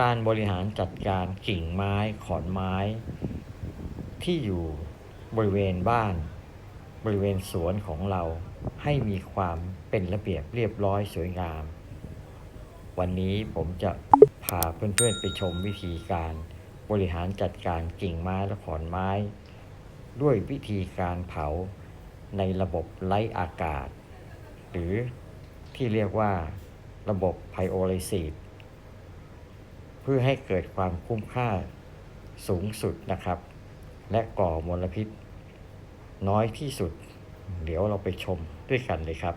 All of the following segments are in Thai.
การบริหารจัดการกิ่งไม้ขอนไม้ ที่อยู่บริเวณบ้าน บริเวณสวนของเราให้มีความเป็นระเบียบเรียบร้อยสวยงาม วันนี้ผมจะพาเพื่อนๆไปชมวิธีการบริหารจัดการกิ่งไม้และขอนไม้ ด้วยวิธีการเผาในระบบไร้อากาศ หรือที่เรียกว่าระบบไพโอไลซีด เพื่อให้เกิดความคุ้มค่าสูงสุดนะครับ และก่อมลพิษ น้อยที่สุด เดี๋ยวเราไปชมด้วยกันเลยครับ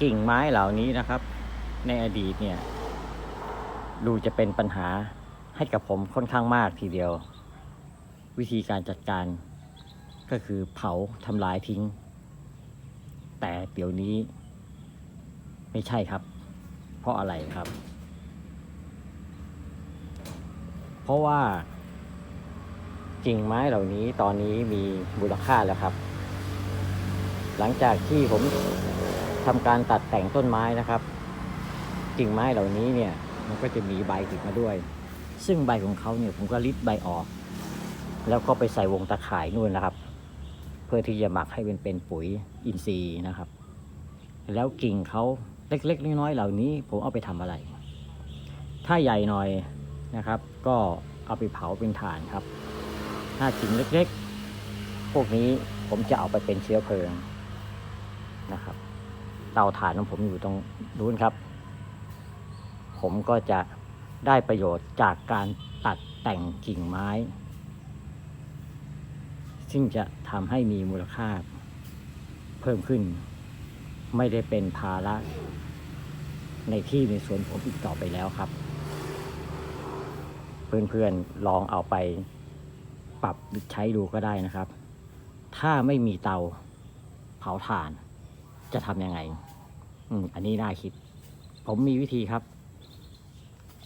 กิ่งไม้เหล่านี้นะครับ ในอดีตเนี่ยดูจะเป็นปัญหาให้กับผมค่อนข้างมากทีเดียว วิธีการจัดการก็คือเผาทำลายทิ้ง แต่เดี๋ยวนี้ ไม่ใช่ครับ ราะอะไรครับ เพราะว่ากิ่งไม้เหล่านี้ตอนนี้มีมูลค่าแล้วครับ หลังจากที่ผมทำการตัดแต่งต้นไม้นะครับ กิ่งไม้เหล่านี้เนี่ยมันก็จะมีใบติดมาด้วย ซึ่งใบของเขาเนี่ยผมก็ริดใบออก แล้วก็ไปใส่วงตะข่ายนู่นนะครับ เพื่อที่จะหมักให้เป็นเป็นปุ๋ยอินทรีย์นะครับ แล้วกิ่งเขา เล็ก ๆ น้อยๆเหล่านี้ ผมเอาไปทำอะไร ถ้าใหญ่หน่อยนะครับ ก็เอาไปเผาเป็นถ่านครับ ถ้ากิ่งเล็ก ๆ พวกนี้ผมจะเอาไปเป็นเชื้อเพลิงนะครับ เตาถ่านของผมอยู่ตรงนู้นครับ ผมก็จะได้ประโยชน์จากการตัดแต่งกิ่งไม้ ซึ่งจะทำให้มีมูลค่าเพิ่มขึ้น ไม่ได้เป็นภาระในที่ในสวนผมอีกต่อไปแล้วครับ เพื่อนๆลองเอาไปปรับใช้ดูก็ได้นะครับ ถ้าไม่มีเตาเผาถ่าน จะทำยังไงอืมอันนี้น่าคิด ผมมีวิธีครับ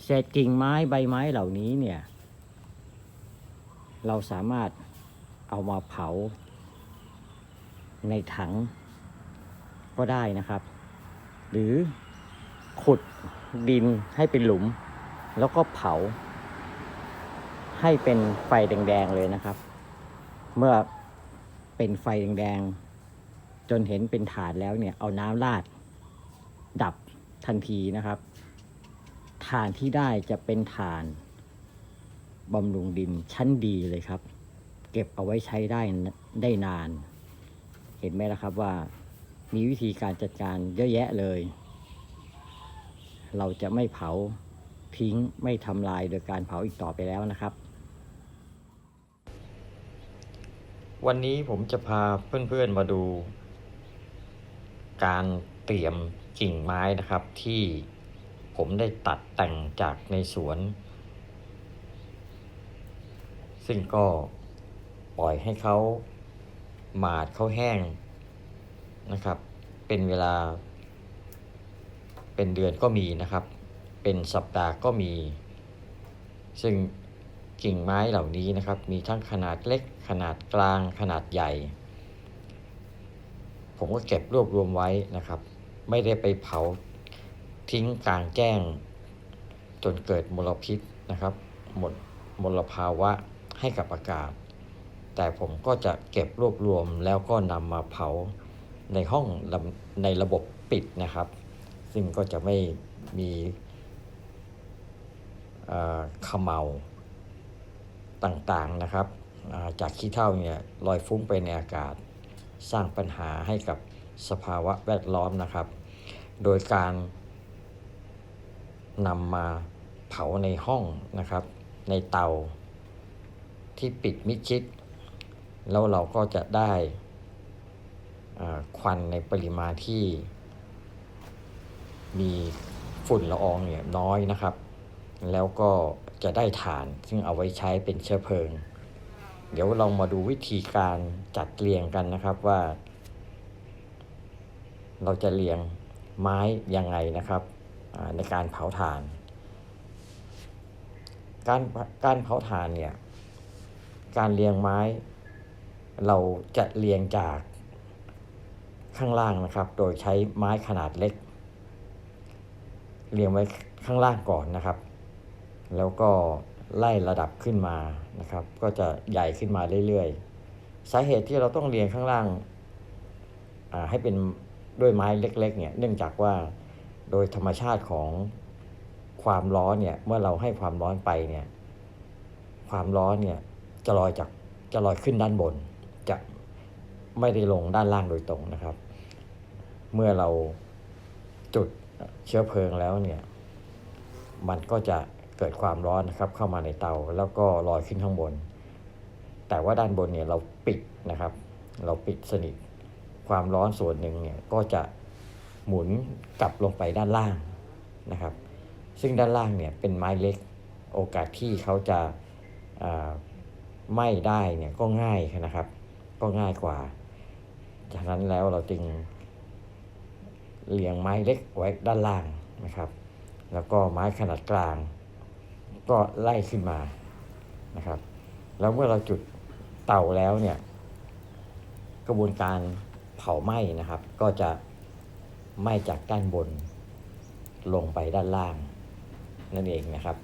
เศษกิ่งไม้ใบไม้เหล่านี้เนี่ย เราสามารถเอามาเผาในถัง ก็ได้นะครับ หรือขุดดินให้เป็นหลุม แล้วก็เผา ให้เป็นไฟแดงๆเลยนะครับ เมื่อเป็นไฟแดงๆจนเห็นเป็นถาดแล้วเนี่ยเอาน้ำราดดับทันทีนะครับถ่านที่ได้จะเป็นถ่านบำรุงดินชั้นดีเลยครับ เก็บเอาไว้ใช้ได้ได้นาน เห็นไหมล่ะครับว่า มีวิธีการจัดการเยอะแยะเลย เราจะไม่เผาทิ้งไม่ทำลายโดยการเผาอีกต่อไปแล้วนะครับ วันนี้ผมจะพาเพื่อนๆมาดู การเตรียมกิ่งไม้นะครับที่ผมได้ตัดแต่งจากในสวน ซึ่งก็ปล่อยให้เขาหมาดเขาแห้ง นะครับ เป็นเวลา เป็นเดือนก็มีนะครับ เป็นสัปดาห์ก็มี ซึ่งกิ่งไม้เหล่านี้นะครับ มีทั้งขนาดเล็ก ขนาดกลาง ขนาดใหญ่ ผมก็เก็บรวบรวมไว้นะครับ ไม่ได้ไปเผาทิ้งกลางแจ้ง จนเกิดมลพิษนะครับ หมดมลภาวะให้กับอากาศ แต่ผมก็จะเก็บรวบรวมแล้วก็นำมาเผา ในห้องในระบบปิดนะครับ ซึ่งก็จะไม่มีขมเมาต่างๆนะครับ จากขี้เถ้าเนี่ยลอยฟุ้งไปในอากาศ สร้างปัญหาให้กับสภาวะแวดล้อมนะครับ โดยการนำมาเผาในห้องนะครับ ในเตาที่ปิดมิดชิด แล้วเราก็จะได้ ควันในปริมาณที่ มีฝุ่นละอองเนี่ยน้อยนะครับ แล้วก็จะได้ฐานซึ่งเอาไว้ใช้เป็นเชื้อเพลิง เดี๋ยวเรามาดูวิธีการจัดเรียงกันนะครับว่า เราจะเรียงไม้ยังไงนะครับในการเผาถ่าน การการเผาถ่านเนี่ย การเรียงไม้ เราจะเรียงจาก ข้างล่างนะครับ โดยใช้ไม้ขนาดเล็ก เรียงไว้ข้างล่างก่อนนะครับ แล้วก็ไล่ระดับขึ้นมานะครับ ก็จะใหญ่ขึ้นมาเรื่อยๆ สาเหตุที่เราต้องเรียงข้างล่างอ่าให้เป็นด้วยไม้เล็กๆเนี่ยเนื่องจากว่าโดยธรรมชาติของความร้อนเนี่ยเมื่อเราให้ความร้อนไปเนี่ยความร้อนเนี่ยจะลอยจากจะลอยขึ้นด้านบน ไม่ได้ลงด้านล่างโดยตรงนะครับ เมื่อเราจุดเชื้อเพลิงแล้วเนี่ย มันก็จะเกิดความร้อนนะครับ เข้ามาในเตาแล้วก็ลอยขึ้นข้างบน แต่ว่าด้านบนเนี่ยเราปิดนะครับ เราปิดสนิท ความร้อนส่วนหนึ่งเนี่ยก็จะหมุนกลับลงไปด้านล่างนะครับ ซึ่งด้านล่างเนี่ยเป็นไม้เล็ก โอกาสที่เขาจะาไหม้ได้เนี่ยก็ง่ายนะครับ ก็ง่ายกว่า จากนั้นแล้วเราจึงเรียงไม้เล็กไว้ด้านล่างนะครับ แล้วก็ไม้ขนาดกลาง ก็ไล่ขึ้นมานะครับ แล้วเมื่อเราจุดเตาแล้วเนี่ย กระบวนการเผาไหม้นะครับ ก็จะไหม้จากด้านบนลงไปด้านล่าง นั่นเองนะครับ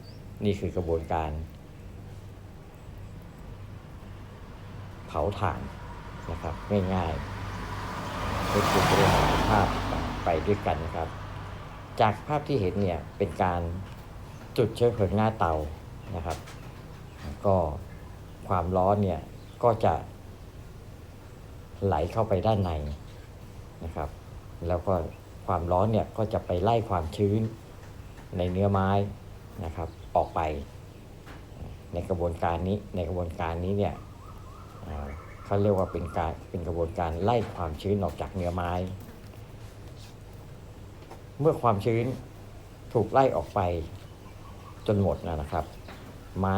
นี่คือกระบวนการ เผาถ่านนะครับง่ายๆ ให้คุณได้เห็นภาพไปด้วยกันนะครับ จากภาพที่เห็นเนี่ยเป็นการจุดเชื้อเพลิงหน้าเตานะครับ ก็ความร้อนเนี่ยก็จะไหลเข้าไปด้านในนะครับ แล้วก็ความร้อนเนี่ยก็จะไปไล่ความชื้นในเนื้อไม้นะครับออกไป ในกระบวนการนี้ในกระบวนการนี้เนี่ย เขาเรียกว่าเป็นการเป็นกระบวนการไล่ความชื้นออกจากเนื้อไม้ เมื่อความชื้นถูกไล่ออกไปจนหมดนะครับ ไม้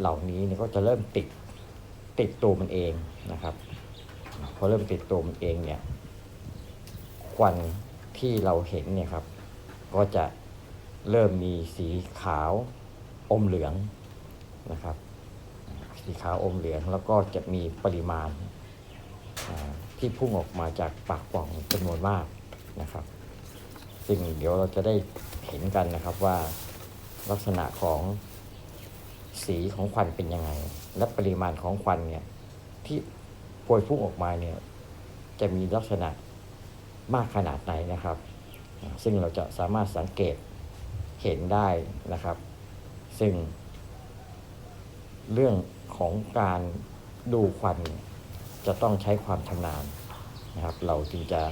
เหล่านี้ก็จะเริ่มติดติดตัวมันเองนะครับพอเริ่มติดตัวมันเองเนี่ยควันที่เราเห็นเนี่ยครับ ก็จะเริ่มมีสีขาวอมเหลืองนะครับ สีขาวอมเหลือง แล้วก็จะมีปริมาณที่พุ่งออกมาจากปากปล่องจำนวนมากนะครับ ซึ่งเดี๋ยวเราจะได้เห็นกันนะครับว่าลักษณะของสีของควันเป็นยังไง และปริมาณของควันเนี่ยที่พวยพุ่งออกมาเนี่ยจะมีลักษณะมากขนาดไหนนะครับ ซึ่งเราจะสามารถสังเกตเห็นได้นะครับ ซึ่งเรื่อง ของการดูควันจะต้องใช้ความชำนาญนะครับ เราจึงจะ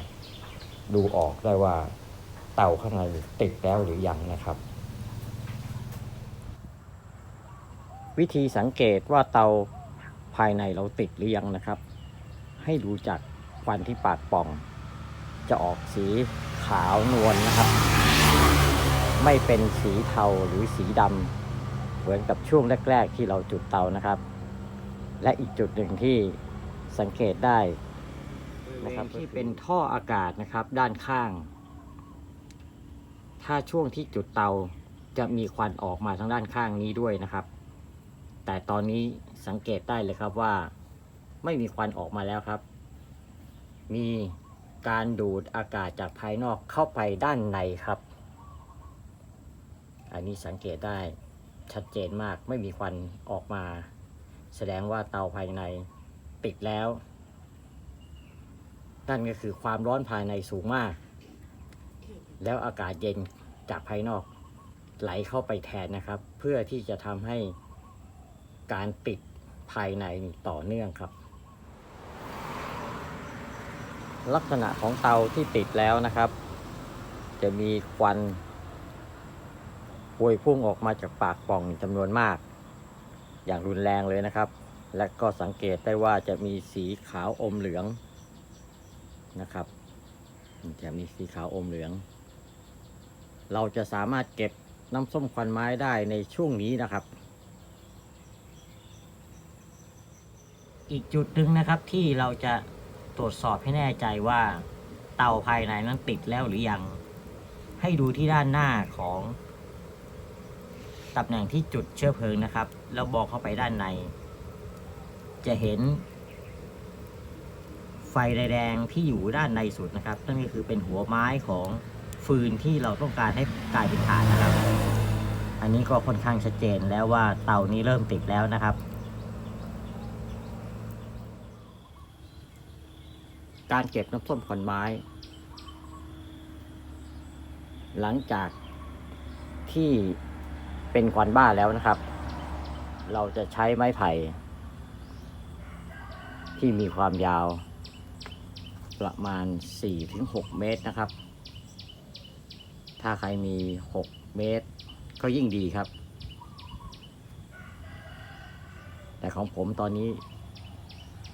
ดูออกได้ว่าเตาข้างในติดแล้วหรือยังนะครับ วิธีสังเกตว่าเตาภายในเราติดหรือยังนะครับ ให้ดูจากควันที่ปากป่อง จะออกสีขาวนวลนะครับ ไม่เป็นสีเทาหรือสีดำ เหมือนกับช่วงแรก ๆ ที่เราจุดเตานะครับ และอีกจุดหนึ่งที่สังเกตได้นะครับที่เป็นท่ออากาศนะครับด้านข้าง ถ้าช่วงที่จุดเตาจะมีควันออกมาทางด้านข้างนี้ด้วยนะครับ แต่ตอนนี้สังเกตได้เลยครับว่า ไม่มีควันออกมาแล้วครับ มีการดูดอากาศจากภายนอกเข้าไปด้านในครับ อันนี้สังเกตได้ ชัดเจนมากไม่มีควันออกมา แสดงว่าเตาภายในติดแล้ว นั่นก็คือความร้อนภายในสูงมาก แล้วอากาศเย็นจากภายนอก ไหลเข้าไปแทนนะครับ เพื่อที่จะทำให้การติดภายในต่อเนื่องครับ ลักษณะของเตาที่ติดแล้วนะครับ จะมีควัน พวยพุ่งออกมาจากปากป่องจำนวนมาก อย่างรุนแรงเลยนะครับ และก็สังเกตได้ว่าจะมีสีขาวอมเหลืองนะครับจะมีสีขาวอมเหลือง เราจะสามารถเก็บน้ำส้มควันไม้ได้ในช่วงนี้นะครับ อีกจุดหนึ่งนะครับที่เราจะตรวจสอบให้แน่ใจว่า เตาภายในนั้นติดแล้วหรือยัง ให้ดูที่ด้านหน้าของ ตำแหน่งที่จุดเชื้อเพลิงนะครับ แล้วบอกเข้าไปด้านใน จะเห็น ไฟแดงที่อยู่ด้านในสุดนะครับ นั่นก็คือเป็นหัวไม้ของฟฟืนที่เราต้องการให้กลายเป็นถ่านนะครับ อันนี้ก็ค่อนข้างชัดเจนแล้วว่าเตานี้เริ่มติดแล้วนะครับ การเก็บน้ำส้มขอนไม้ หลังจากที่ เป็นควันบ้าแล้วนะครับ เราจะใช้ไม้ไผ่ ที่มีความยาว ประมาณ 4-6 เมตรนะครับ ถ้าใครมี 6 เมตร ก็ยิ่งดีครับ แต่ของผมตอนนี้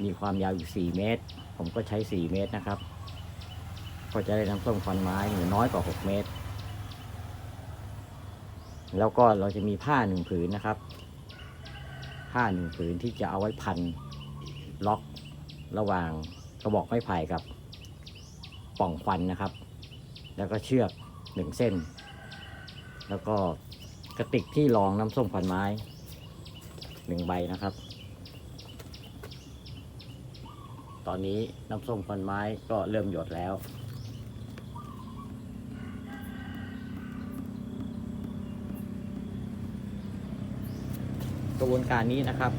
มีความยาวอยู่ 4 เมตร ผมก็ใช้ 4 เมตรนะครับ ก็จะได้น้ำส้มควันไม้หรือน้อยกว่า 6 เมตร แล้วก็เราจะมีผ้าหนึ่งผืนนะครับ ผ้าหนึ่งผืนที่จะเอาไว้พันล็อกระหว่างกระบอกไม้ไผ่กับป่องควันนะครับ แล้วก็เชือกหนึ่งเส้น แล้วก็กระติกที่รองน้ำส้มควันไม้หนึ่งใบนะครับ ตอนนี้น้ำส้มควันไม้ก็เริ่มหยดแล้ว กระ บวนการนี้นะครับ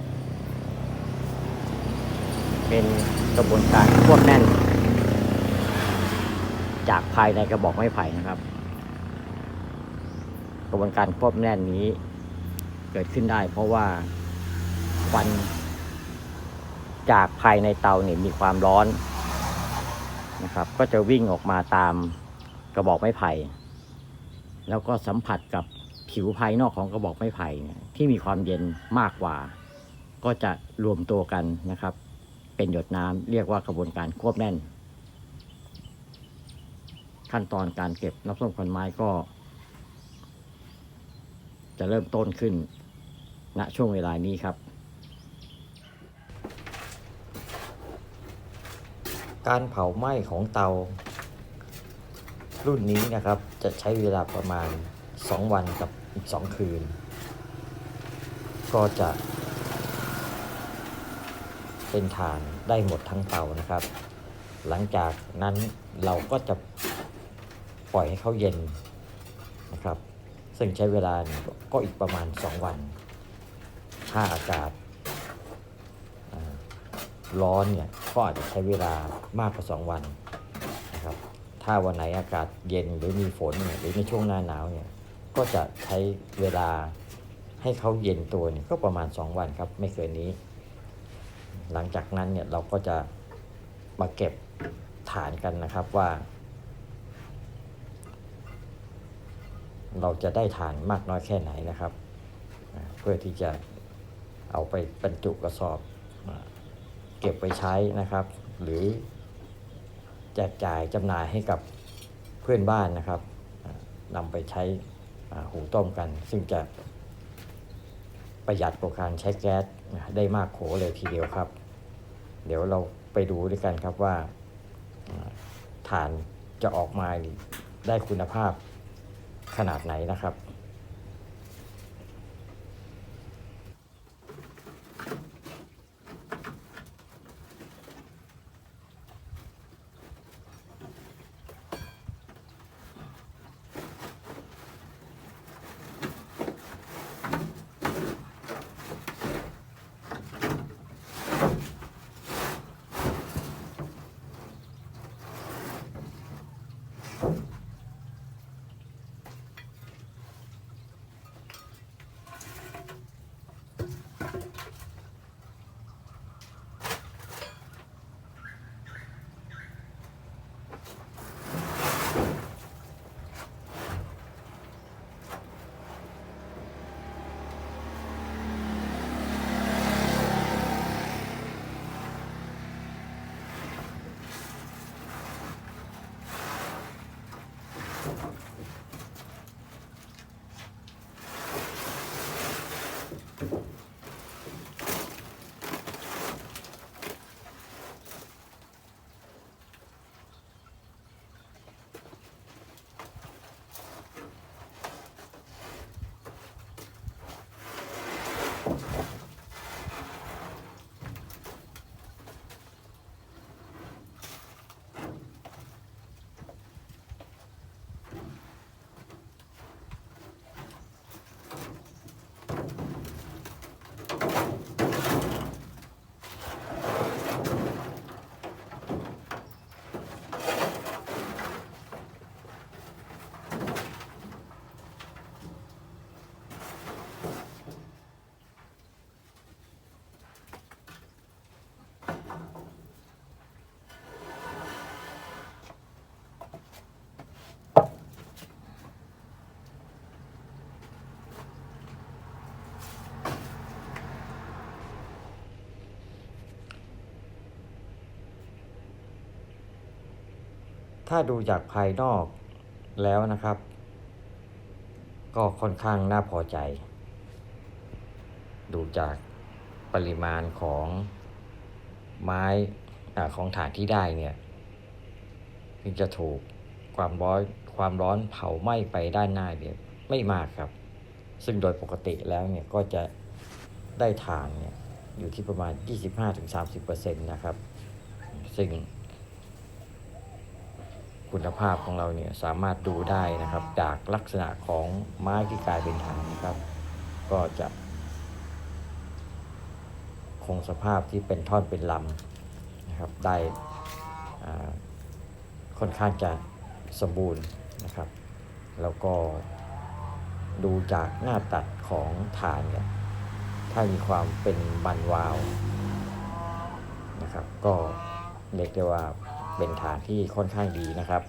เป็นกระบวนการควบแน่น จากภายในกระบอกไม้ไผ่นะครับ กระบวนการควบแน่นนี้เกิดขึ้นได้ เพราะว่าควันจากภายในเตาเนี่ยมีความร้อนนะครับ ก็จะวิ่งออกมาตามกระบอกไม้ไผ่แล้วก็สัมผัสกับ ผิวภายนอกของกระบอกไม้ไผ่เนี่ยที่มีความเย็นมากกว่า ก็จะรวมตัวกันนะครับ เป็นหยดน้ำเรียกว่ากระบวนการควบแน่น ขั้นตอนการเก็บน้ำส้มควันไม้ก็ จะเริ่มต้นขึ้นณช่วงเวลานี้ครับ การเผาไหม้ของเตา รุ่นนี้นะครับจะใช้เวลาประมาณ 2 วันกับ อีก 2 คืน ก็จะเป็นฐานได้หมดทั้งเตานะครับ หลังจากนั้นเราก็จะปล่อยให้เขาเย็นนะครับ ซึ่งใช้เวลาก็อีกประมาณ 2 วัน ถ้าอากาศร้อนเนี่ยก็อาจจะใช้เวลามากกว่า 2 วันนะครับ ถ้าวันไหนอากาศเย็นหรือมีฝนหรือในช่วงหน้าหนาวเนี่ย ก็จะใช้เวลาให้เขาเย็นตัวเนี่ยก็ประมาณ 2 วันครับ ไม่เกินนี้ หลังจากนั้นเนี่ยเราก็จะมาเก็บฐานกันนะครับว่า เราจะได้ฐานมากน้อยแค่ไหนนะครับ เพื่อที่จะเอาไปบรรจุกระสอบเก็บไปใช้นะครับ หรือแจกจ่ายจำหน่ายให้กับเพื่อนบ้านนะครับนำไปใช้ หุงต้มกัน ซึ่งจะประหยัดกว่าการใช้แก๊สได้มากโขเลยทีเดียวครับ เดี๋ยวเราไปดูด้วยกันครับว่าฐานจะออกมาได้คุณภาพขนาดไหนนะครับ ถ้าดูจากภายนอกแล้วนะครับ ก็ค่อนข้างน่าพอใจ ดูจากปริมาณของไม้อของฐานที่ได้เนี่ยที่จะถูกความร้อนความร้อนเผาไหม้ไปด้านหน้าเนี่ยไม่มากครับ ซึ่งโดยปกติแล้วเนี่ยก็จะได้ฐานเนี่ยอยู่ที่ประมาณ 25-30%นะครับ ซึ่ง คุณภาพของเราเนี่ยสามารถดูได้นะครับ จากลักษณะของไม้ที่กลายเป็นฐานนะครับ ก็จะคงสภาพที่เป็นท่อนเป็นลำนะครับได้ค่อนข้างจะสมบูรณ์นะครับ แล้วก็ดูจากหน้าตัดของฐานเนี่ยถ้ามีความเป็นมันวาวนะครับ ก็เรียกได้ว่า เป็นฐานที่ค่อนข้างดีนะครับ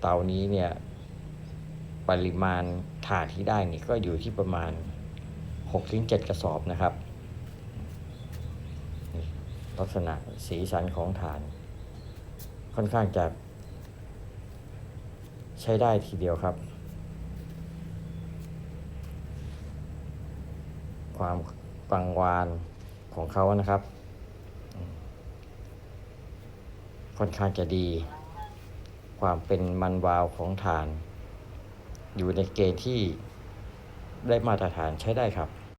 เตานี้เนี่ยปริมาณฐานที่ได้นี่ก็อยู่ที่ประมาณ6-7กระสอบนะครับ ลักษณะสีสันของฐาน ค่อนข้างจะ ใช้ได้ทีเดียวครับ ความกังวานของเขานะครับ ค่อนข้างจะดี ความเป็นมันวาวของฐาน อยู่ในเกณฑ์ที่ได้มาตรฐานใช้ได้ครับ